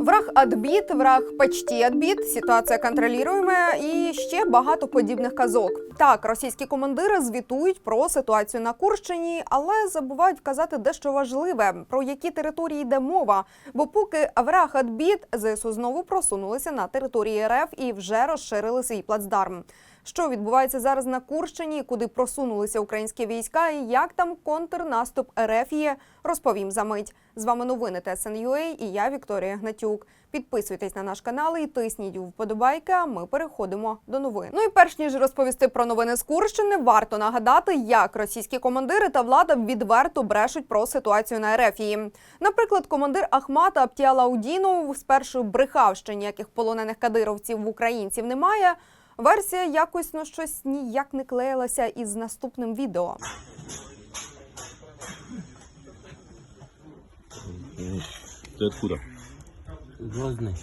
Враг адбіт, враг почти адбіт, ситуація контролюємо і ще багато подібних казок. Так, російські командири звітують про ситуацію на Курщині, але забувають вказати дещо важливе, про які території йде мова. Бо поки враг адбіт, ЗСУ знову просунулися на території РФ і вже розширили свій плацдарм. Що відбувається зараз на Курщині, куди просунулися українські війська, і як там контрнаступ РФ є, розповім за мить. З вами новини ТСНЮА і я Вікторія Гнатюк. Підписуйтесь на наш канал і тисніть вподобайки. А ми переходимо до новин. Ну і перш ніж розповісти про новини з Курщини, варто нагадати, як російські командири та влада відверто брешуть про ситуацію на Ерефії. Наприклад, командир Ахмата Аптіалаудінов спершу брехав, що ніяких полонених кадировців в українців немає. Версія якось ну щось ніяк не клеїлася із наступним відео. Ты откуда? Грозный,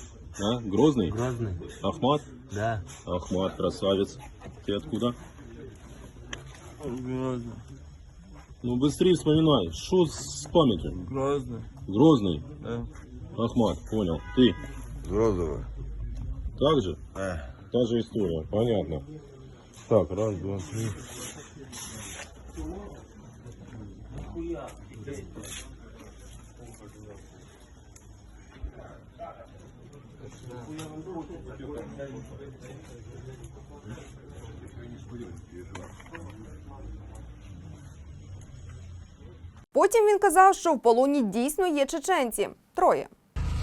А? Грозный? Грозный, Ахмат? да. Ахмат, красавец. Ты откуда? Грозный, Ну быстрее вспоминай. Что с памятью? Грозный, Грозный. да. Ахмат, понял. Ты Розовая. так же? А, Та же история, понятно. Так, раз, два, три. Потім він казав, що в полоні дійсно є чеченці. Троє.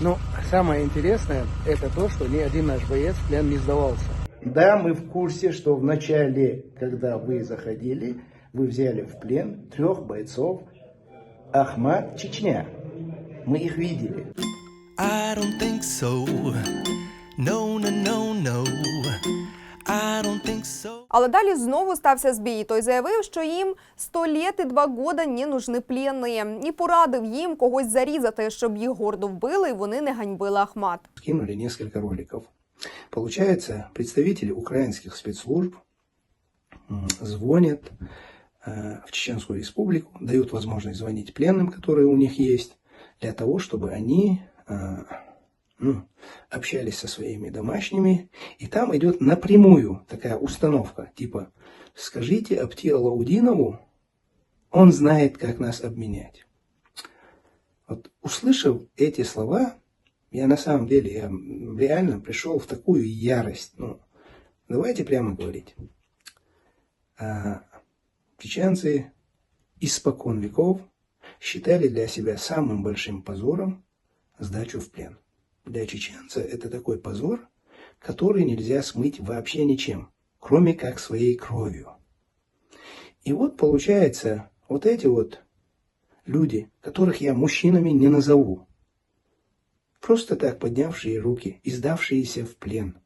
Ну, самое интересное, это то, что ни один наш боец в плен не сдавался. Да, мы в курсе, что в начале, когда вы заходили, вы взяли в плен трех бойцов Ахмат, Чечня. Мы их видели. I don't think so. No, no, no, no. I don't think so. Але далі знову стався збій. Той заявив, що їм 100 лет і 2 года не нужны пленні. І порадив їм когось зарізати, щоб їх гордо вбили, і вони не ганьбили Ахмат. Скинули несколько роликов. Получается, представители украинских спецслужб м, звонят э, в Чеченскую республику, дают возможность звонить пленным, которые у них есть, для того, чтобы они э, ну, общались со своими домашними. И там идет напрямую такая установка, типа, скажите Апти Алаудинову, он знает, как нас обменять. Вот услышав эти слова, я на самом деле, я реально пришел в такую ярость. Ну, давайте прямо говорить. А, чеченцы испокон веков считали для себя самым большим позором сдачу в плен. Для чеченца это такой позор, который нельзя смыть вообще ничем, кроме как своей кровью. И вот получается, вот эти вот люди, которых я мужчинами не назову, просто так поднявшие руки и сдавшиеся в плен,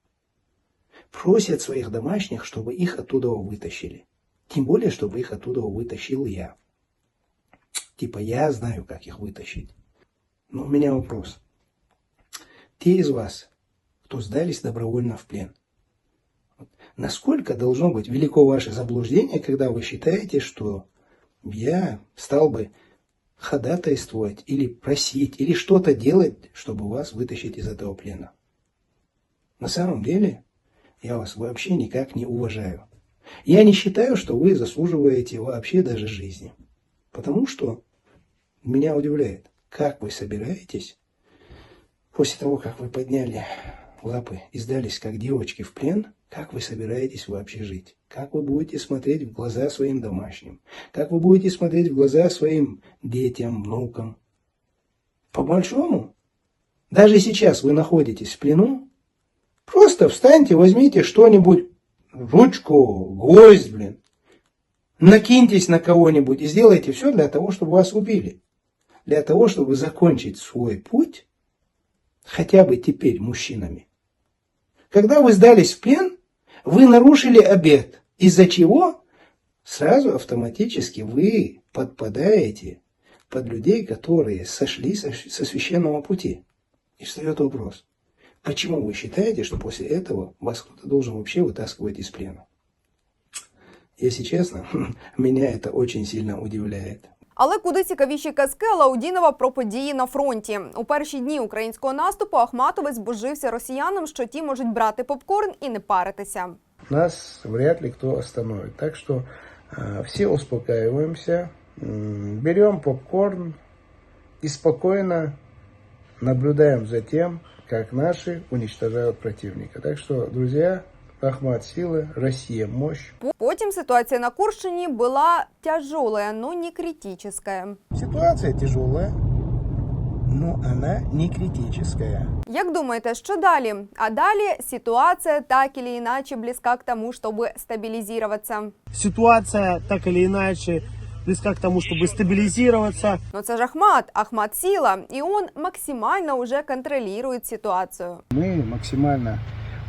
просят своих домашних, чтобы их оттуда вытащили. Тем более, чтобы их оттуда вытащил я. Типа я знаю, как их вытащить. Но у меня вопрос. Те из вас, кто сдались добровольно в плен, насколько должно быть велико ваше заблуждение, когда вы считаете, что я стал бы ходатайствовать или просить, или что-то делать, чтобы вас вытащить из этого плена. На самом деле, я вас вообще никак не уважаю. Я не считаю, что вы заслуживаете вообще даже жизни. Потому что меня удивляет, как вы собираетесь, после того, как вы подняли лапы и сдались как девочки в плен, как вы собираетесь вообще жить? Как вы будете смотреть в глаза своим домашним? Как вы будете смотреть в глаза своим детям, внукам? По большому, даже сейчас вы находитесь в плену, просто встаньте, возьмите что-нибудь, ручку, гвоздь, блин, накиньтесь на кого-нибудь и сделайте все для того, чтобы вас убили. Для того, чтобы закончить свой путь, хотя бы теперь мужчинами. Когда вы сдались в плен, вы нарушили обет, из-за чего сразу автоматически вы подпадаете под людей, которые сошли со, священного пути. И встает вопрос, почему вы считаете, что после этого вас кто-то должен вообще вытаскивать из плена? Если честно, меня это очень сильно удивляет. Але куди цікавіші казки Лаудінова про події на фронті. У перші дні українського наступу Ахматовець божився росіянам, що ті можуть брати попкорн і не паритися. Нас вряд ли кто остановит. Так что э, все успокаиваемся, м, попкорн и спокойно наблюдаем за тем, как наши уничтожают противника. Так что, друзья, Ахмат сила, Россия мощь. Потім ситуація на Курщині була тяжелая, но не критическая. Ситуация тяжелая, но она не критическая. Як думаєте, що далі? А далі ситуація так или иначе близка к тому, щоб стабілізуватися. ситуация так или иначе близка к тому, чтобы стабилизироваться. Ну це ж Ахмат, Ахмат сила, і он максимально уже контролює ситуацію. Мы максимально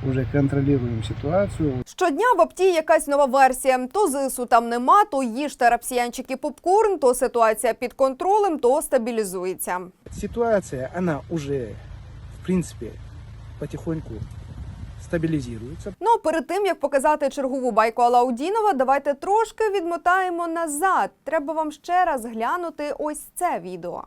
уже контролируем ситуацию. Щодня в апті якась нова версія. То ЗСУ там нема, то їжте рапсіянчики попкорн, то ситуація під контролем, то стабілізується. Ситуация, она уже, в принципе, потихоньку стабилизируется. Ну а перед тим як показати чергову байку Алаудінова, давайте трошки відмотаємо назад. Треба вам ще раз глянути ось це відео.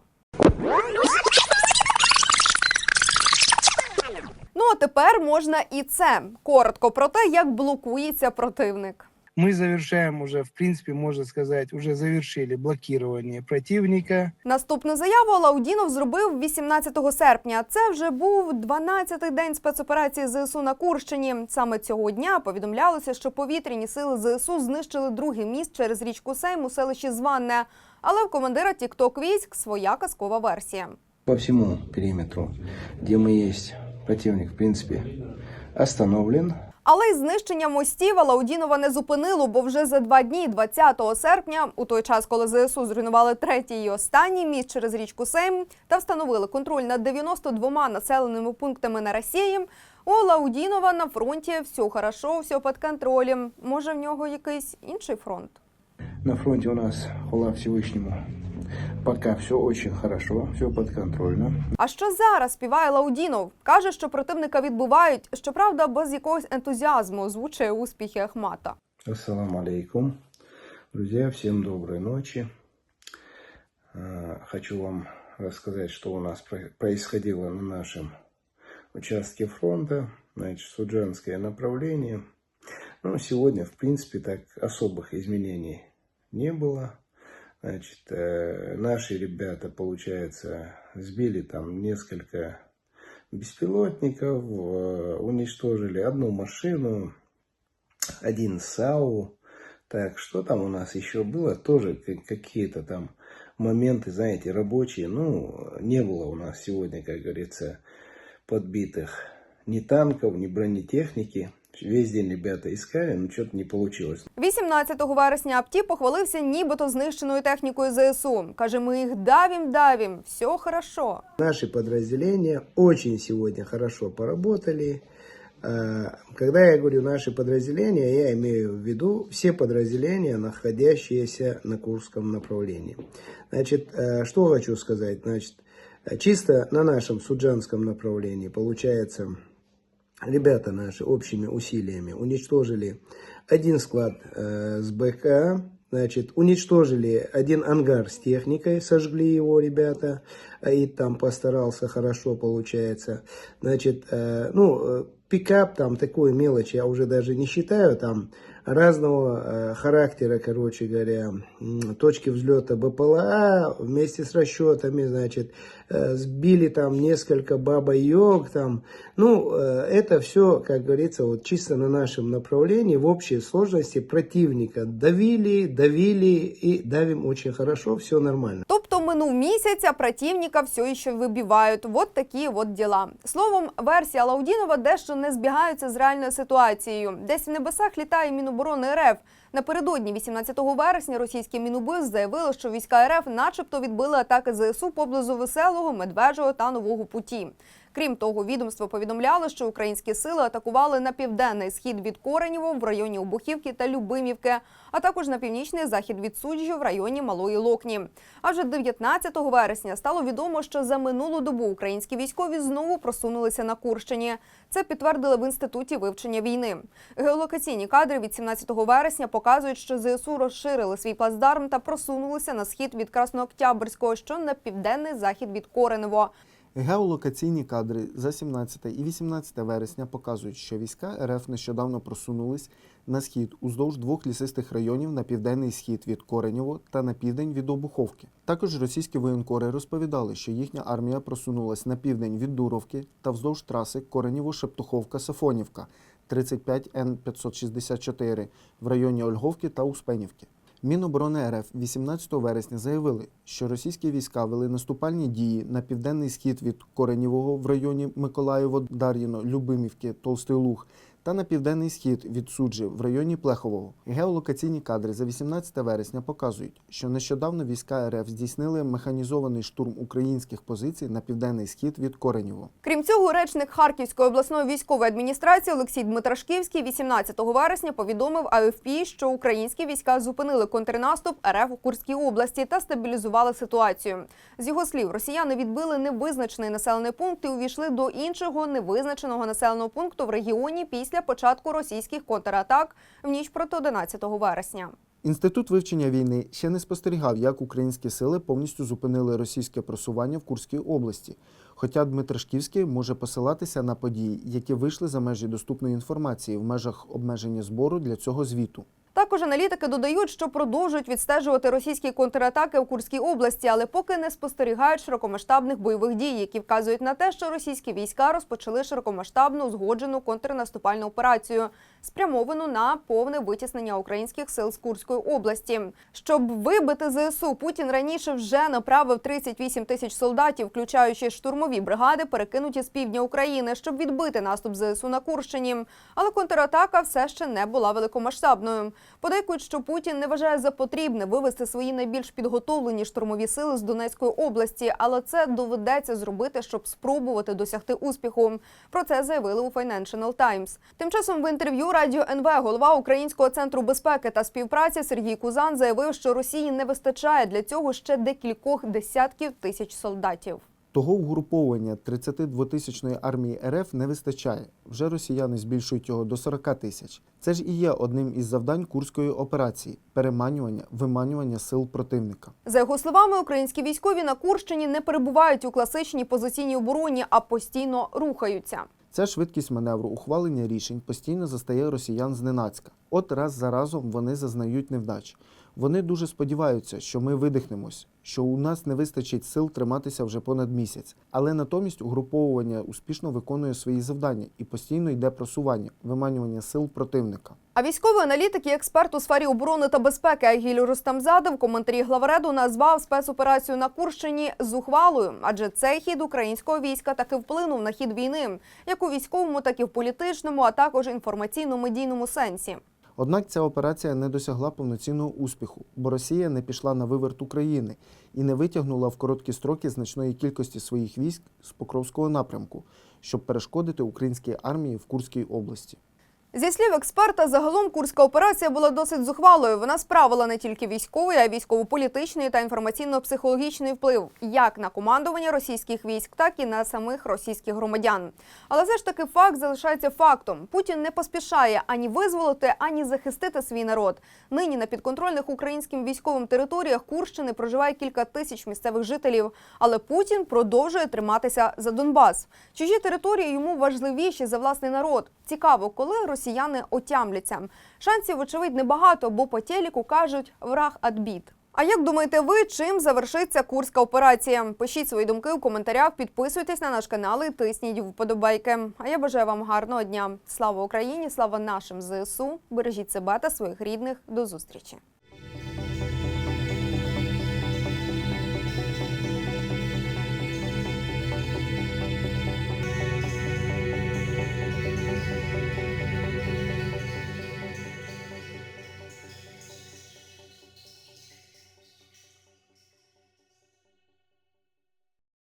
Тепер можна і це коротко про те, як блокується противник. Мы завершаем уже, в принципе, можно сказать, уже завершили блокирование противника. Наступну заяву Лаудінов зробив 18 серпня. Це вже був 12-й день спецоперації ЗСУ на Курщині. Саме цього дня повідомлялося, що повітряні сили ЗСУ знищили другий міст через річку Сейм у селищі Званне. Але в командира Тікток військ своя казкова версія. По всему периметру, где мы есть, противник, в принципе, остановлен. Але й знищення мостів Алаудінова не зупинило, бо вже за два дні, 20 серпня, у той час, коли ЗСУ зруйнували третій і останній міст через річку Сейм та встановили контроль над 92 населеними пунктами на Росії, у Алаудінова на фронті все хорошо, все під контролем. Може, в нього якийсь інший фронт? На фронте у нас, хвала Всевышнему, пока все очень хорошо, все подконтрольно. А що зараз співає Лаудінов? Каже, що противника відбувають, щоправда, без якогось ентузіазму озвучує успіхи Ахмата. Ассаламу алейкум. Друзья, всем доброй ночи. Хочу вам рассказать, что у нас про- происходило на нашем участке фронта. Значит, Суджанское направление. Ну, сегодня, в принципе, так особых изменений не было. Значит, э, наши ребята, получается, сбили там несколько беспилотников, э, уничтожили одну машину, один САУ. Так, что там у нас еще было? Тоже какие-то там моменты, знаете, рабочие. Ну, не было у нас сегодня, как говорится, подбитых ни танков, ни бронетехники. Весь день ребята искали, но что-то не получилось. 18 вересня Апті похвалився нібито знищеною технікою ЗСУ. Каже, ми їх давім, давім, все хорошо. Наши подразделения очень сегодня хорошо поработали. Когда я говорю наши подразделения, я имею в виду все подразделения, находящиеся на Курском направлении. Значит, что хочу сказать? Значит, э, чисто на нашем Суджанском направлении получается, ребята наши общими усилиями уничтожили один склад э, с БК, значит, уничтожили один ангар с техникой, сожгли его ребята, а и там постарался хорошо получается. Значит, э, ну, э, пикап там такой мелочи я уже даже не считаю, там разного э, характера, короче говоря, точки взлета БПЛА вместе с расчетами, значит, э, сбили там несколько баба-йог, там, ну, э, это все, как говорится, вот чисто на нашем направлении, в общей сложности противника давили, давили и давим очень хорошо, все нормально. Тобто минув місяць, а противника все ще вибивають. Вот такі от діла. Словом, версія Лаудінова дещо не збігаються з реальною ситуацією. Десь в небесах літає Міноборони РФ. Напередодні 18 вересня російське Мінобиз заявило, що війська РФ начебто відбили атаки ЗСУ поблизу Веселого, Медвежого та Нового Путі. Крім того, відомство повідомляло, що українські сили атакували на південний схід від Коренєво в районі Обухівки та Любимівки, а також на північний захід від Суджі в районі Малої Локні. А вже 19 вересня стало відомо, що за минулу добу українські військові знову просунулися на Курщині. Це підтвердили в інституті вивчення війни. Геолокаційні кадри від 17 вересня показують, що ЗСУ розширили свій плацдарм та просунулися на схід від Краснооктябрського, що на південний захід від Коренево. Геолокаційні кадри за 17 і 18 вересня показують, що війська РФ нещодавно просунулись на схід уздовж двох лісистих районів на південний схід від Коренєво та на південь від Обуховки. Також російські воєнкори розповідали, що їхня армія просунулась на південь від Дуровки та вздовж траси Коренєво-Шептуховка-Сафонівка 35 Н 564 в районі Ольговки та Успенівки. Міноборони РФ 18 вересня заявили, що російські війська вели наступальні дії на південний схід від Коренєвого в районі Миколаєво-Дар'їно, Любимівки, Толстий Луг та на південний схід від Суджі в районі Плехового. Геолокаційні кадри за 18 вересня показують, що нещодавно війська РФ здійснили механізований штурм українських позицій на південний схід від Коренєво. Крім цього, речник Харківської обласної військової адміністрації Олексій Дмитрашківський 18 вересня повідомив АФП, що українські війська зупинили контрнаступ РФ у Курській області та стабілізували ситуацію. З його слів, росіяни відбили невизначений населений пункт і увійшли до іншого невизначеного населеного пункту в регіоні після початку російських контратак в ніч проти 11 вересня. Інститут вивчення війни ще не спостерігав, як українські сили повністю зупинили російське просування в Курській області. Хоча Дмитришківський може посилатися на події, які вийшли за межі доступної інформації в межах обмеження збору для цього звіту. Також аналітики додають, що продовжують відстежувати російські контратаки в Курській області, але поки не спостерігають широкомасштабних бойових дій, які вказують на те, що російські війська розпочали широкомасштабну узгоджену контрнаступальну операцію, спрямовану на повне витіснення українських сил з Курської області. Щоб вибити ЗСУ, Путін раніше вже направив 38 тисяч солдатів, включаючи штурмові бригади, перекинуті з півдня України, щоб відбити наступ ЗСУ на Курщині. Але контратака все ще не була великомасштабною. Подейкують, що Путін не вважає за потрібне вивести свої найбільш підготовлені штурмові сили з Донецької області, але це доведеться зробити, щоб спробувати досягти успіху. Про це заявили у Financial Times. Тим часом в інтерв'ю радіо НВ голова Українського центру безпеки та співпраці Сергій Кузан заявив, що Росії не вистачає для цього ще декількох десятків тисяч солдатів. Того угруповання 32-тисячної армії РФ не вистачає. Вже росіяни збільшують його до 40 тисяч. Це ж і є одним із завдань курської операції переманювання, виманювання сил противника. За його словами, українські військові на Курщині не перебувають у класичній позиційній обороні, а постійно рухаються. Ця швидкість маневру ухвалення рішень постійно застає росіян зненацька. От раз за разом вони зазнають невдач. Вони дуже сподіваються, що ми видихнемось, що у нас не вистачить сил триматися вже понад місяць. Але натомість угруповування успішно виконує свої завдання і постійно йде просування, виманювання сил противника. А військовий аналітик і експерт у сфері оборони та безпеки Агіль Рустамзаде в коментарі главреду назвав спецоперацію на Курщині зухвалою, адже цей хід українського війська таки вплинув на хід війни, як у військовому, так і в політичному, а також інформаційно-медійному сенсі. Однак ця операція не досягла повноцінного успіху, бо Росія не пішла на виверт України і не витягнула в короткі строки значної кількості своїх військ з Покровського напрямку, щоб перешкодити українській армії в Курській області. Зі слів експерта, загалом курська операція була досить зухвалою. Вона справила не тільки військовий, а й військово-політичний та інформаційно-психологічний вплив як на командування російських військ, так і на самих російських громадян. Але все ж таки факт залишається фактом. Путін не поспішає ані визволити, ані захистити свій народ. Нині на підконтрольних українським військовим територіях Курщини проживає кілька тисяч місцевих жителів. Але Путін продовжує триматися за Донбас. Чужі території йому важливіші за власний народ. Цікаво, коли росіяни отямляться. Шансів, очевидь, небагато, бо по телеку кажуть враг адбіт. А як думаєте ви, чим завершиться курська операція? Пишіть свої думки у коментарях, підписуйтесь на наш канал і тисніть вподобайки. А я бажаю вам гарного дня. Слава Україні! Слава нашим ЗСУ! Бережіть себе та своїх рідних. До зустрічі!